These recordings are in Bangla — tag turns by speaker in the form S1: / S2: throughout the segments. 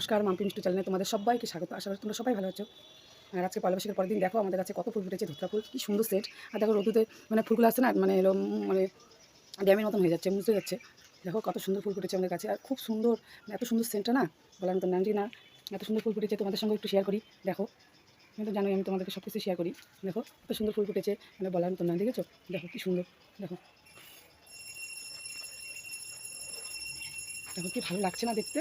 S1: নমস্কার মাম্পি মিষ্টি চ্যানেলে তোমাদের সবাইকে স্বাগত। আশা করি তোমরা সবাই ভালো আছো। আর আজকে পয়লা বৈশাখের পরের দিন। দেখো আমাদের কাছে কত ফুল ফুটেছে ধোত্রা ফুল কি সুন্দর সেট আর দেখো রোদুতে মানে ফুলগুলো আসছে না মানে এলো মানে ড্যামের মতন হয়ে যাচ্ছে মুছতে যাচ্ছে। দেখো কত সুন্দর ফুল ফুটেছে আমাদের কাছে। আর খুব সুন্দর মানে এত সুন্দর সেন্টটা না, বলার মতো নানটি না। এত সুন্দর ফুল ফুটেছে, তোমাদের সঙ্গে একটু শেয়ার করি। দেখো আমি তো জানোই আমি তোমাদেরকে সব কিছু শেয়ার করি। দেখো এত সুন্দর ফুল ফুটেছে মানে বলার মতো না দেখেছ? দেখো, কি সুন্দর, দেখো। দেখো, কি ভালো লাগছে না দেখতে?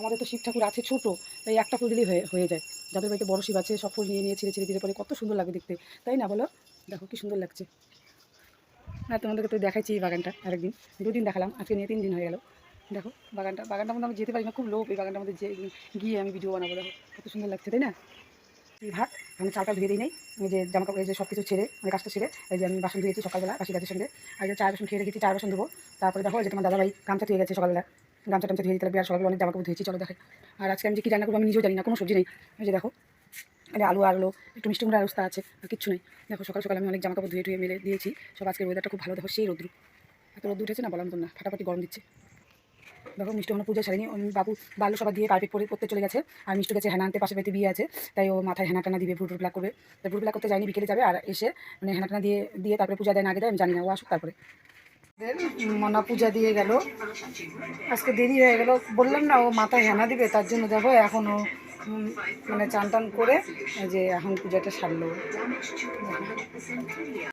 S1: আমাদের তো শিব ঠাকুর আছে, ছোট, তাই একটা ফুল দিলেই হয়ে যায়। যাদের বাড়িতে বড় শিব আছে, সব ফুল নিয়ে নিয়ে ছিঁড়ে ছিঁড়ে দিলে পরে কত সুন্দর লাগে দেখতে। তাই না বলো? দেখো কি সুন্দর লাগছে। হ্যাঁ তোমাদেরকে তো দেখাইছি এই বাগানটা আরেকদিন। দুদিন দেখালাম, আজকে নিয়ে তিন দিন হয়ে গেল। দেখো, বাগানটা বাগানটার মধ্যে আমি যেতে পারি না, খুব লোভ এই বাগানটার মধ্যে গিয়ে আমি ভিডিও বানাবো, দেখো কত সুন্দর লাগছে, তাই না? এই ভাত আমি চালটা ধুয়ে দিই নাই, এই যে জামা কাপড় যে সব কিছু ছেড়ে মানে কাজটা ছেড়ে এই যে আমি বাসন ধুয়েছি সকালবেলা, বাসি গাছের সঙ্গে। আর যে চার বাসন খেয়ে রেখেছি চার বাসন ধুবো। তারপরে দেখো যে তোমার দাদাভাই গামছা ধুয়ে গেছে সকালবেলা। গামছা টামছা ধুয়ে দিতে লাগবে, আর সকালবেলা অনেক জামা ধুয়েছি, চলো দেখে আর আজকে আমি যে কী রান্না করব আমি নিজেও জানি না, কোনো সবজি নেই। যে দেখো এটা আলু আলু একটু মিষ্টি কুমড়ার অবস্থা আছে, আর কিচ্ছু নেই। দেখো, সকাল সকাল আমি অনেক জামা কাপড় ধুয়ে ধুয়ে মেলে দিয়েছি, সব আজকের ওয়েদারটা খুব ভালো, দেখো সেই রোদ্রু। এত রোদ্রু উঠেছে না, বলার মতন না, ফাটাফাটি গরম দিচ্ছে। দেখো, মিষ্টি কোনো পূজা সারেনি বাবু বাল্য সভা দিয়ে কার্পেট পরে করতে চলে গেছে, আর মিষ্টি গেছে হেনা পাশে বাড়িতে বিয়ে আছে, তাই ও মাথায় হেনা টানা দিবে ভ্রুট প্লাক করবে। তাই ভ্রুট প্লাক করতে যায়নি, বিকেলে যাবে, আর এসে মানে হেনা টানা দিয়ে দিয়ে তারপরে পূজা দেয়, না আগে দেয়, আমি জানি না, ও আসুক তারপরে। মনা পূজা দিয়ে গেল। আজকে দেরি হয়ে গেল। বললাম না, ও মাথায় হেনা দিবে, তার জন্য দেখো এখন ও মানে চান টান করে যে এখন পূজাটা সারলো।